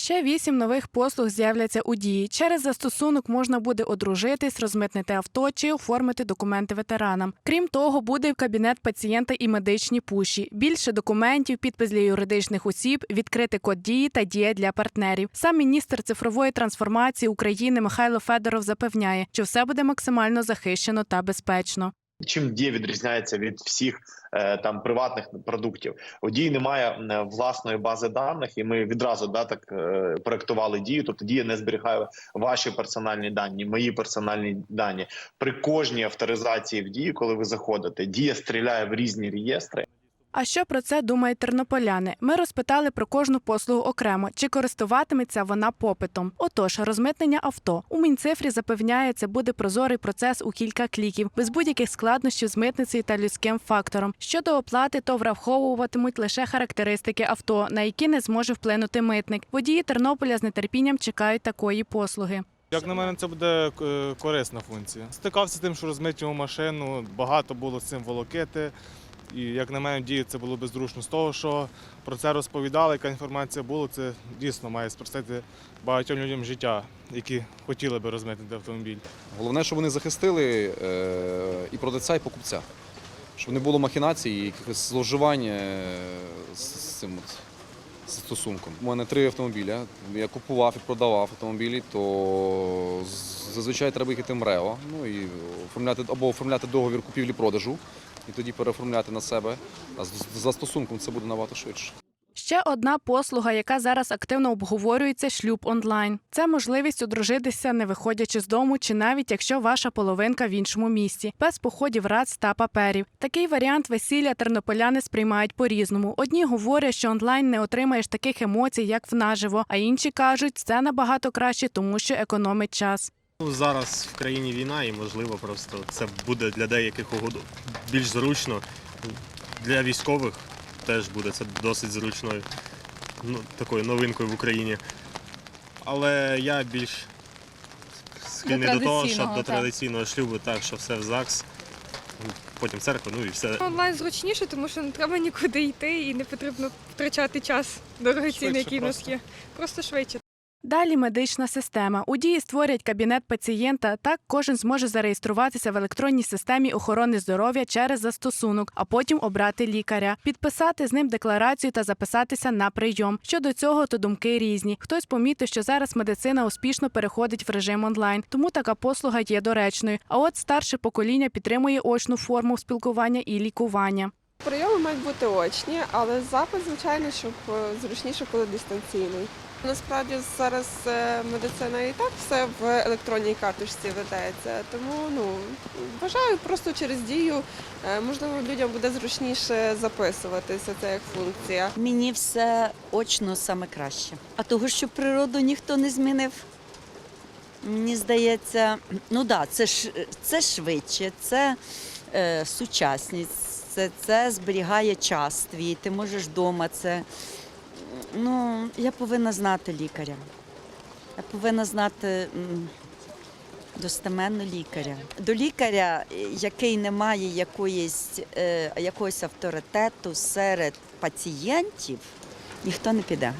Ще вісім нових послуг з'являться у дії. Через застосунок можна буде одружитись, розмитнити авто чи оформити документи ветеранам. Крім того, буде кабінет пацієнта і медичні пуші. Більше документів, підпис для юридичних осіб, відкрити код дії та дія для партнерів. Сам міністр цифрової трансформації України Михайло Федоров запевняє, що все буде максимально захищено та безпечно. Чим дія відрізняється від всіх е, там приватних продуктів? У дії немає власної бази даних, і ми відразу да так е, проектували дію. Тобто дія не зберігає ваші персональні дані, мої персональні дані. При кожній авторизації в дії, коли ви заходите, дія стріляє в різні реєстри. А що про це думають тернополяни? Ми розпитали про кожну послугу окремо, чи користуватиметься вона попитом. Отож, розмитнення авто у Мінцифрі запевняє, це буде прозорий процес у кілька кліків, без будь-яких складнощів з митницею та людським фактором. Щодо оплати, то враховуватимуть лише характеристики авто, на які не зможе вплинути митник. Водії Тернополя з нетерпінням чекають такої послуги. Як на мене, це буде е, корисна функція. Стикався з тим, що розмитнював машину, багато було з цим волокити. І як на мене, діє це було беззручно з того, що про це розповідали, яка інформація була, це дійсно має спростити багатьом людям життя, які хотіли би розмитнити автомобіль. Головне, щоб вони захистили е, і продавця, і покупця. Щоб не було махінацій якихось зловживань е, з цим стосунком. У мене три автомобіля. Я купував і продавав автомобілі, то зазвичай треба їхати в МРЕО, ну і оформляти або оформляти договір купівлі-продажу, і тоді переоформляти на себе. А за стосунком це буде набагато швидше. Ще одна послуга, яка зараз активно обговорюється шлюб онлайн. Це можливість одружитися, не виходячи з дому, чи навіть якщо ваша половинка в іншому місті, без походів рац та паперів. Такий варіант весілля тернополяни сприймають по-різному. Одні говорять, що онлайн не отримаєш таких емоцій, як в наживо, а інші кажуть, це набагато краще, тому що економить час. Ну, Зараз в країні війна, і можливо, просто це буде для деяких угод більш зручно. Для військових теж буде це досить зручною ну, такою новинкою в Україні. Але я більш схильний до, того, щоб традиційного, до так. традиційного шлюбу, так, що все в ЗАГС, потім церква, ну і все. Онлайн зручніше, тому що не треба нікуди йти і не потрібно втрачати час дорогоцінний, який в нас є. Просто швидше. Далі медична система. У дії створять кабінет пацієнта. Так кожен зможе зареєструватися в електронній системі охорони здоров'я через застосунок, а потім обрати лікаря, підписати з ним декларацію та записатися на прийом. Щодо цього, то думки різні. Хтось помітив, що зараз медицина успішно переходить в режим онлайн, тому така послуга є доречною. А от старше покоління підтримує очну форму спілкування і лікування. Прийоми мають бути очні, але запит, звичайно, щоб е, зручніше, коли дистанційний. Насправді зараз е, медицина і так все в електронній карточці ведеться. Тому ну вважаю, просто через дію е, можливо людям буде зручніше записуватися це як функція. Мені все очно саме краще. А того, що природу ніхто не змінив. Мені здається, ну да, це ж це швидше, це е, сучасність, це, це зберігає час твій. Ти можеш вдома це. Ну, я повинна знати лікаря. Я повинна знати достеменно лікаря. До лікаря, який не має якоїсь, е, якогось авторитету серед пацієнтів, ніхто не піде.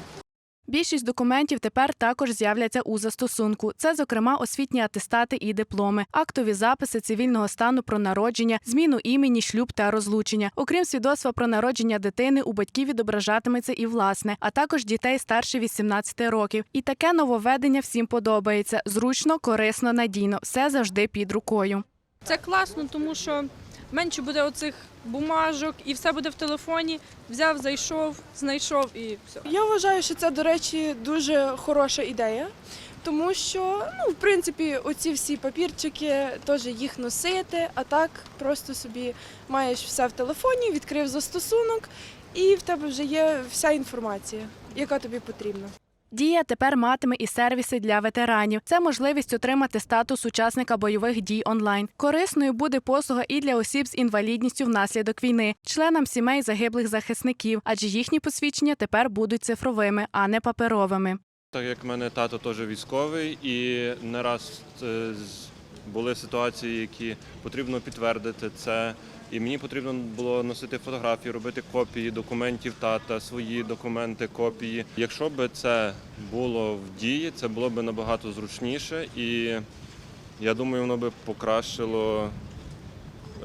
Більшість документів тепер також з'являться у застосунку. Це, зокрема, освітні атестати і дипломи, актові записи цивільного стану про народження, зміну імені, шлюб та розлучення. Окрім свідоцтва про народження дитини, у батьків відображатиметься і власне, а також дітей старше 18 років. І таке нововведення всім подобається: зручно, корисно, надійно, все завжди під рукою. Це класно, тому що менше буде оцих бумажок і все буде в телефоні. Взяв, зайшов, знайшов і все. Я вважаю, що це, до речі, дуже хороша ідея, тому що, ну, в принципі, оці всі папірчики теж їх носити, а так просто собі маєш все в телефоні, відкрив застосунок, і в тебе вже є вся інформація, яка тобі потрібна. Дія тепер матиме і сервіси для ветеранів. Це можливість отримати статус учасника бойових дій онлайн. Корисною буде послуга і для осіб з інвалідністю внаслідок війни, членам сімей загиблих захисників, адже їхні посвідчення тепер будуть цифровими, а не паперовими. Так як в мене тато теж військовий, і не раз е, були ситуації, які потрібно підтвердити. Це І мені потрібно було носити фотографії, робити копії документів тата, свої документи, копії. Якщо б це було в дії, це було б набагато зручніше, і я думаю, воно би покращило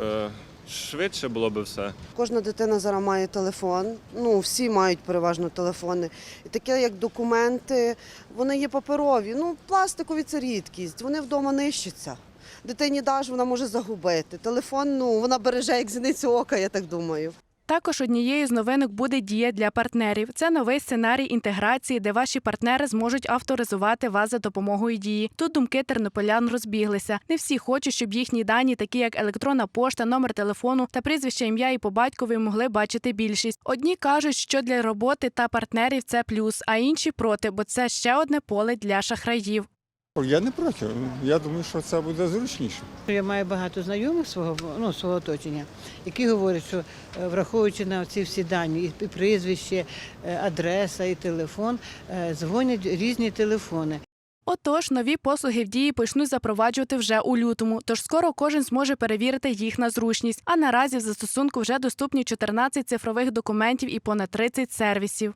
е, швидше було б все. Кожна дитина зараз має телефон. Ну, всі мають переважно телефони. І таке, як документи, вони є паперові. Ну, пластикові це рідкість. Вони вдома нищаться. Дитині даш, вона може загубити. Телефон, ну, вона береже як зіницю ока, я так думаю. Також однією з новинок буде дія для партнерів. Це новий сценарій інтеграції, де ваші партнери зможуть авторизувати вас за допомогою дії. Тут думки тернополян розбіглися. Не всі хочуть, щоб їхні дані, такі як електронна пошта, номер телефону та прізвище ім'я і по батькові, могли бачити більшість. Одні кажуть, що для роботи та партнерів це плюс, а інші проти, бо це ще одне поле для шахраїв. Я не проти. Я думаю, що це буде зручніше. Я маю багато знайомих свого ну, свого оточення, які говорять, що е, враховуючи на ці всі дані, і прізвище, е, адреса і телефон, е, дзвонять різні телефони. Отож, нові послуги в дії почнуть запроваджувати вже у лютому, тож скоро кожен зможе перевірити їх на зручність. А наразі в застосунку вже доступні 14 цифрових документів і понад 30 сервісів.